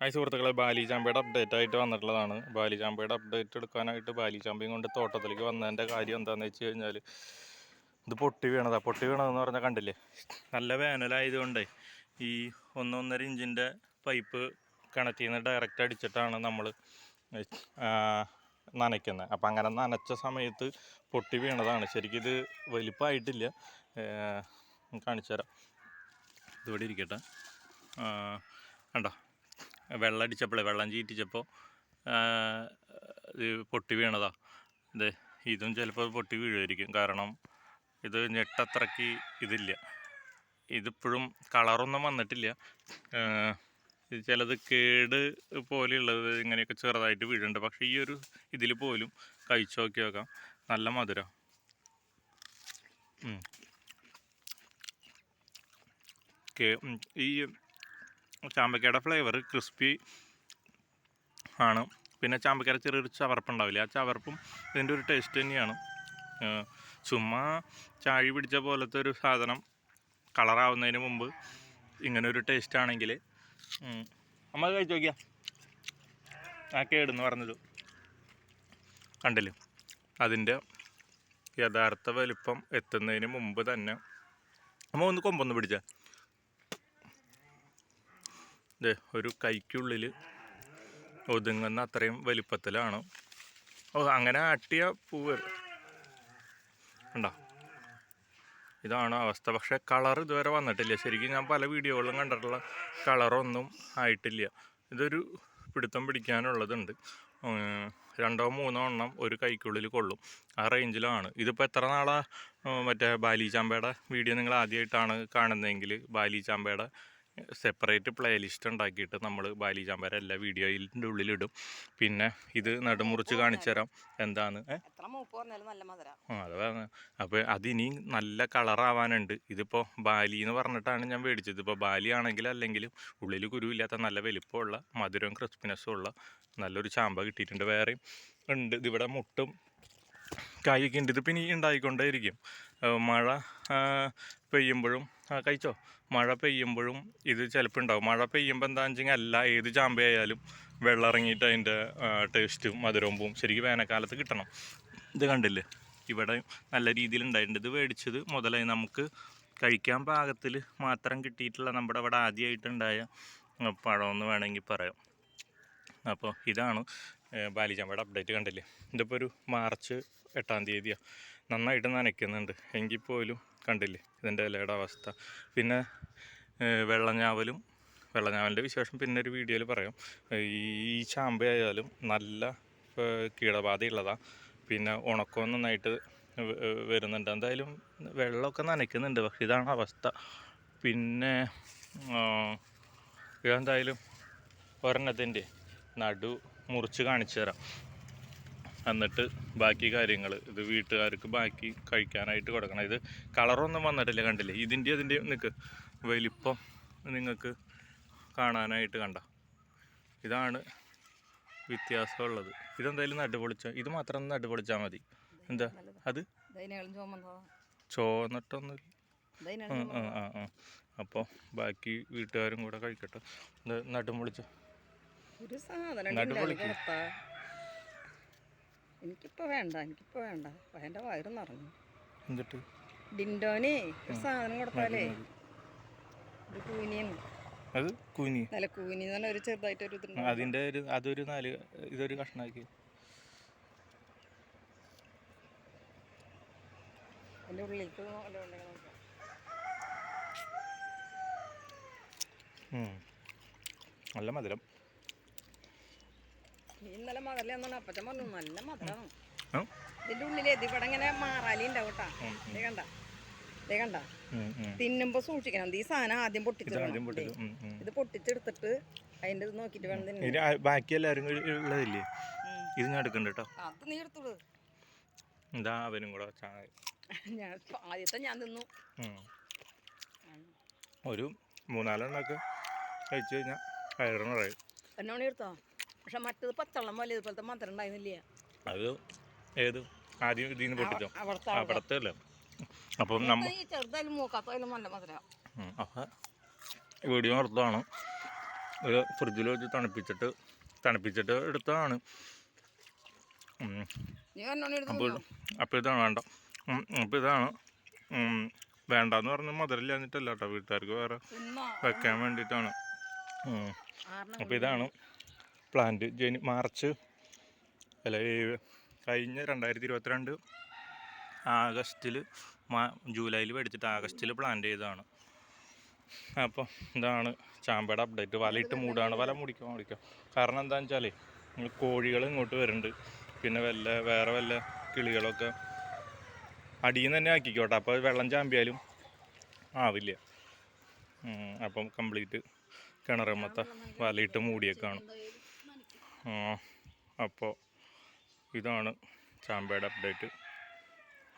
Hi സുഹൃത്തുക്കളെ Bali ചാമ്പയുടെ update ആയിട്ട് വന്നിട്ടുള്ളതാണ്. ബാലി ചാമ്പയുടെ അപ്ഡേറ്റ് എടുക്കാനായിട്ട് ബാലി ചാമ്പയും കൊണ്ട് തോട്ടത്തിലേക്ക് വന്നതിന്റെ കാര്യം എന്താണെന്ന് വെച്ച് കഴിഞ്ഞാൽ ഇത് പൊട്ടി വീണതാണ് പൊട്ടി വീണതെന്ന് പറഞ്ഞാൽ കണ്ടില്ലേ? നല്ല വേനലായതുകൊണ്ട് ഈ ഒന്നൊന്നര ഇഞ്ചിന്റെ പൈപ്പ് കിണറ്റിൽ നിന്ന് ഡയറക്റ്റ് അടിച്ചിട്ടാണ് നമ്മൾ നനയ്ക്കുന്നത് അപ്പം അങ്ങനെ നനച്ച സമയത്ത് പൊട്ടി വീണതാണ്. ശരിക്കും ഇത് വലിപ്പമായിട്ടില്ല കാണിച്ചു തരാം ഇതിവിടെ ഇരിക്കട്ടെ. കണ്ടോ? വെള്ളം അടിച്ചപ്പോഴേ വെള്ളം ചീറ്റിച്ചപ്പോൾ പൊട്ടി വീണതാ. ഇത് ഇതും ചിലപ്പോൾ പൊട്ടി വീഴുമായിരിക്കും. കാരണം ഇത് ഞെട്ടത്രയ്ക്ക് ഇതില്ല. ഇതിപ്പോഴും കളറൊന്നും വന്നിട്ടില്ല. ചിലത് കേട് പോലെയുള്ളത് ഇങ്ങനെയൊക്കെ ചെറുതായിട്ട് വീഴുന്നുണ്ട്. പക്ഷേ ഈ ഒരു ഇതിൽ പോലും കഴിച്ചു നോക്കി നോക്കാം. നല്ല മധുര. ഈ ചാമ്പക്കയുടെ ഫ്ലേവർ ക്രിസ്പി ആണ്. പിന്നെ ചാമ്പക്കയുടെ ചെറിയൊരു ചവർപ്പുണ്ടാവില്ലേ ആ ചവർപ്പും ഇതിന്റെ ഒരു ടേസ്റ്റ് തന്നെയാണ്. ചുമ്മാ ചാഴി പിടിച്ച പോലത്തെ ഒരു സാധനം കളറാവുന്നതിന് മുമ്പ് ഇങ്ങനെ ഒരു ടേസ്റ്റ് ആണെങ്കിൽ നമ്മൾ കഴിച്ചു നോക്കിയാ. ആ കേടെന്ന് പറഞ്ഞത് കണ്ടില്ലേ? അതിന്റെ യഥാർത്ഥ വലിപ്പം എത്തുന്നതിന് മുമ്പ് തന്നെ. നമ്മൾ ഒന്ന് കൊമ്പൊന്ന് പിടിച്ച. ഒരു കൈക്കുള്ളിൽ ഒതുങ്ങുന്ന അത്രയും വലിപ്പത്തിലാണ്. ഓ അങ്ങനെ ആട്ടിയ പൂവ്. ഉണ്ടോ ഇതാണ് അവസ്ഥ. പക്ഷേ കളർ ഇതുവരെ വന്നിട്ടില്ല. ശരിക്കും ഞാൻ പല വീഡിയോകളിലും കണ്ടിട്ടുള്ള കളറൊന്നും ആയിട്ടില്ല. ഇതൊരു പിടുത്തം പിടിക്കാനുള്ളതുണ്ട്. രണ്ടോ മൂന്നോ എണ്ണം ഒരു കൈക്കുള്ളിൽ കൊള്ളും. ആ റേഞ്ചിലാണ്. ഇതിപ്പോൾ എത്ര നാളാ മറ്റേ ബാലി ചാമ്പയുടെ വീഡിയോ നിങ്ങൾ ആദ്യമായിട്ടാണ് കാണുന്നതെങ്കിൽ ബാലി ചാമ്പയുടെ സെപ്പറേറ്റ് പ്ലേലിസ്റ്റ് ഉണ്ടാക്കിയിട്ട് നമ്മൾ ബാലി ചാമ്പയുടെ എല്ലാ വീഡിയോയിന്റെ ഉള്ളിലിടും. പിന്നെ ഇത് നടുമുറിച്ച് കാണിച്ചു തരാം എന്താണ് ഏ? എത്ര മൂപ്പ് നല്ല മധുര. ആ അത് പറഞ്ഞ. അപ്പോൾ അതിനി നല്ല കളറാവാനുണ്ട്. ഇതിപ്പോൾ ബാലി എന്ന് പറഞ്ഞിട്ടാണ് ഞാൻ മേടിച്ചത്. ഇപ്പോൾ ബാലി ആണെങ്കിലും അല്ലെങ്കിലും ഉള്ളിൽ കുരുവില്ലാത്ത നല്ല വലിപ്പമുള്ള മധുരവും ക്രിസ്പിനെസ്സും ഉള്ള നല്ലൊരു ചാമ്പ കിട്ടിയിട്ടുണ്ട്. വേറെയും ഉണ്ട്. ഇതിവിടെ മുട്ടും കായൊക്കെ ഉണ്ട്. ഇതിപ്പോൾ ഇനി ഉണ്ടായിക്കൊണ്ടേയിരിക്കും മഴ പെയ്യുമ്പോഴും ആ, കഴിച്ചോ? മഴ പെയ്യുമ്പോഴും ഇത് ചിലപ്പോൾ ഉണ്ടാവും മഴ പെയ്യുമ്പോൾ എന്താണെന്ന് വെച്ചെങ്കിൽ എല്ലാ ഏത് ചാമ്പയായാലും വെള്ളം ഇറങ്ങിയിട്ട് അതിന്റെ ടേസ്റ്റും മധുരവും ശരിക്കും വേനൽക്കാലത്ത് കിട്ടണം. ഇത് കണ്ടില്ലേ? ഇവിടെ നല്ല രീതിയിൽ ഉണ്ടായിട്ടുണ്ട് ഇത് മേടിച്ചത് മുതലായി നമുക്ക് കഴിക്കാൻ പാകത്തിൽ മാത്രം കിട്ടിയിട്ടുള്ള നമ്മുടെ അവിടെ ആദ്യമായിട്ടുണ്ടായ പഴമെന്ന് വേണമെങ്കിൽ പറയാം. അപ്പോൾ ഇതാണ് ഏഹ്, ബാലിചാമ്പയുടെ അപ്ഡേറ്റ് കണ്ടില്ലേ? ഇതിപ്പോൾ ഒരു മാർച്ച് എട്ടാം തീയതിയാണ് നന്നായിട്ട് നനയ്ക്കുന്നുണ്ട്. എങ്കിൽ പോലും കണ്ടില്ലേ? ഇതിന്റെ ഇലയുടെ അവസ്ഥ. പിന്നെ വെള്ളഞ്ഞാവലും വെള്ളഞ്ഞാവലിന്റെ വിശേഷം പിന്നെ ഒരു വീഡിയോയിൽ പറയാം. ഈ ചാമ്പയായാലും നല്ല കീടബാധയുള്ളതാണ് പിന്നെ ഉണക്കവും നന്നായിട്ട് വരുന്നുണ്ട്. എന്തായാലും വെള്ളമൊക്കെ നനയ്ക്കുന്നുണ്ട്. പക്ഷെ ഇതാണ് അവസ്ഥ. പിന്നെ ഇതെന്തായാലും ഒരെണ്ണത്തിന്റെ നടു മുറിച്ച് കാണിച്ചു തരാം. എന്നിട്ട് ബാക്കി കാര്യങ്ങൾ ഇത് വീട്ടുകാർക്ക് ബാക്കി കഴിക്കാനായിട്ട് കൊടുക്കണം. ഇത് കളറൊന്നും വന്നിട്ടില്ല കണ്ടില്ലേ? ഇതിന്റെ അതിന്റെ നിൽക്ക് വലിപ്പം നിങ്ങൾക്ക് കാണാനായിട്ട് കണ്ട. ഇതാണ് വ്യത്യാസമുള്ളത്. ഇതെന്തായാലും നടുപൊളിച്ച ഇത് മാത്രം നടുപൊളിച്ചാൽ മതി. എന്താ? അത്? ചോന്നിട്ടൊന്നും ആ ആ ആ. അപ്പോൾ ബാക്കി വീട്ടുകാരും കൂടെ കഴിക്കട്ടെ. ഇത് നടുപൊളിച്ച ഒരു സാധനം നടുപൊളിക്ക്. കൊടുത്താ എനിക്കിപ്പോ വേണ്ട എനിക്കിപ്പോ വേണ്ട. എന്റെ വയറ് നിറഞ്ഞു. ഡിൻഡോനെ ഒരു സാധനം കൊടുത്താലേ? ഒരു കൂനിയെന്ന്. അത് കൂനി. നല്ല കൂനി എന്ന് ഒരു ചെറുതായിട്ട് ഒരു അതിന്റെ ഒരു അതൊരു നാല് ഇതൊരു കഷ്ണാക്കി. അതിന്റെ ഉള്ളിലേക്ക്. നല്ല മധുരം. ഇന്നലെ മധുരം എന്നാണ് അപ്പച്ചൻ പറഞ്ഞു നല്ല മധുരമാണ്? ഇതിന്റെ ഉള്ളിൽ ഇത് ഇവിടെ ഇങ്ങനെ മാറാലി ഉണ്ടാവും കേട്ടാ. ദേ കണ്ട. ഉം. തിന്നുമ്പോ സൂക്ഷിക്കണം. ഈ സാധനം ആദ്യം ഇത് പൊട്ടിച്ചു ഉം, ഉം. ഇത് പൊട്ടിച്ചെടുത്തിട്ട് അതിന്റെ ഇത് നോക്കിട്ട് വേണം. ബാക്കി എല്ലാവരും ഉള്ളതില്ലേ. ഇത് ഞാൻ എടുക്കണ്ട കേട്ടോ. അത് നീ എടുത്തോളൂ. ഇതാ അവനും കൂടെ ഞാൻ ആദ്യത്തെ ഞാൻ തിന്നു. ഒരു മൂന്നാലെണ്ണൊക്കെ കഴിച്ചു കഴിഞ്ഞാൽ വയറിന് പറയും എന്നോണി എടുത്തോ? പക്ഷെ മറ്റത് പച്ചവെള്ളം പോലെ ഇതുപോലത്തെ മന്ത്രം ഉണ്ടായിരുന്നില്ല? അത് ഏത്? ആദ്യം ഇതിൽ നിന്ന് പൊട്ടിച്ചോ? അവിടത്തെ അല്ലേ അപ്പം നമ്മ ഈ ചെറുതായാലും മൂക്കാത്തായാലും നല്ല മധുരം. അപ്പം വീഡിയോ അർത്ഥമാണ് ഒരു ഫ്രിഡ്ജിൽ വെച്ച് തണുപ്പിച്ചിട്ട് തണുപ്പിച്ചിട്ട് എടുത്തതാണ്. അപ്പോൾ അപ്പോൾ ഇതാണ് വേണ്ട. അപ്പോൾ ഇതാണ്. വേണ്ടെന്ന് പറഞ്ഞ പറഞ്ഞ് മധുരമില്ല എന്നിട്ടല്ല കേട്ടോ വീട്ടുകാർക്ക് വേറെ വെക്കാൻ വേണ്ടിയിട്ടാണ്. അപ്പോൾ ഇതാണ്. പ്ലാന്റ് ജനു മാർച്ച് അല്ല കഴിഞ്ഞ രണ്ടായിരത്തി ഇരുപത്തിരണ്ട് ആഗസ്റ്റിൽ മാ ജൂലൈയിൽ മേടിച്ചിട്ട് ആഗസ്റ്റിൽ പ്ലാന്റ് ചെയ്തതാണ്. അപ്പോൾ ഇതാണ് ചാമ്പയുടെ അപ്ഡേറ്റ് വലയിട്ട് മൂടാണ്. വല മുടിക്കാം മുടിക്കാം കാരണം എന്താണെന്ന് വെച്ചാൽ കോഴികൾ ഇങ്ങോട്ട് വരുന്നുണ്ട്. പിന്നെ വല്ല വേറെ വല്ല കിളികളൊക്കെ അടിയിൽ നിന്ന് തന്നെ ആക്കിക്കോട്ടെ. അപ്പോൾ വെള്ളം ചാമ്പിയാലും ആവില്ല. അപ്പം കംപ്ലീറ്റ് കിണറമ്മത്തെ വലയിട്ട് മൂടിയേക്കാണ്. അപ്പോൾ ഇതാണ് ചാമ്പയുടെ അപ്ഡേറ്റ്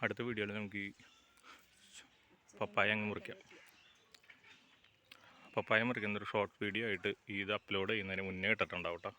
അടുത്ത വീഡിയോയിൽ നമുക്ക് ഈ പപ്പായ അങ്ങ് മുറിക്കാം. പപ്പായ മുറിക്കുന്ന ഒരു ഷോർട്ട് വീഡിയോ ആയിട്ട് ഇത് അപ്ലോഡ് ചെയ്യുന്നതിന് മുന്നേ ഇട്ടിട്ടുണ്ടാവും കേട്ടോ.